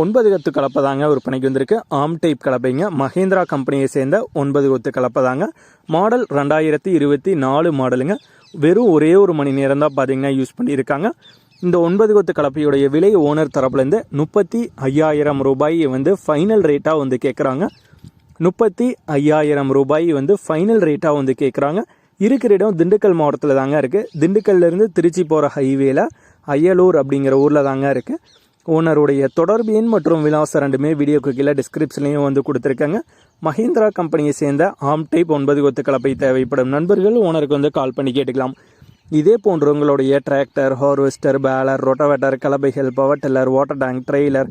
ஒன்பது கொத்து கலப்பை தாங்க விற்பனைக்கு வந்திருக்கு. ஆம் டைப் கலப்பைங்க. மஹேந்திரா கம்பெனியை சேர்ந்த ஒன்பது கொத்து கலப்பை தாங்க மாடல் ரெண்டாயிரத்தி இருபத்தி நாலு மாடலுங்க. வெறும் ஒரே ஒரு மணி நேரம் தான் பார்த்தீங்கன்னா யூஸ் பண்ணியிருக்காங்க. இந்த ஒன்பது கொத்து கலப்பையுடைய விலை ஓனர் தரப்புலேருந்து முப்பத்தி ஐயாயிரம் ரூபாய் வந்து ஃபைனல் ரேட்டாக வந்து கேட்குறாங்க முப்பத்தி ஐயாயிரம் ரூபாய் வந்து ஃபைனல் ரேட்டாக வந்து கேட்குறாங்க இருக்கிற இடம் திண்டுக்கல் மாவட்டத்தில் தாங்க இருக்குது திண்டுக்கல்லேருந்து திருச்சி போகிற ஹைவேல அய்யலூர் அப்படிங்கிற ஊரில் தாங்க இருக்குது ஓனருடைய தொடர்பு எண் மற்றும் விலாசம் ரெண்டுமே வீடியோக்கு கீழே டிஸ்கிரிப்ஷன்லையும் வந்து கொடுத்துருக்காங்க. மஹிந்திரா கம்பெனியை சேர்ந்த ஆம் டைப் ஒன்பது கொத்து கலப்பை தேவைப்படும் நண்பர்கள் ஓனருக்கு வந்து கால் பண்ணி கேட்டுக்கலாம். இதே போன்று உங்களுடைய tractor harvester baler rotavator கலப்பைகள் power tiller water tank trailer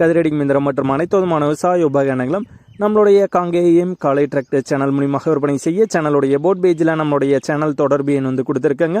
கதிரடி மிந்திரம் மற்றும் அனைத்து விதமான விவசாய உபகரணங்களும் நம்மளுடைய காங்கேயம் காலை டிராக்டர் சேனல் மூலியமாக விற்பனை செய்ய சேனலுடைய போட் பேஜில் நம்மளுடைய சேனல் தொடர்பு எண் வந்து கொடுத்துருக்காங்க.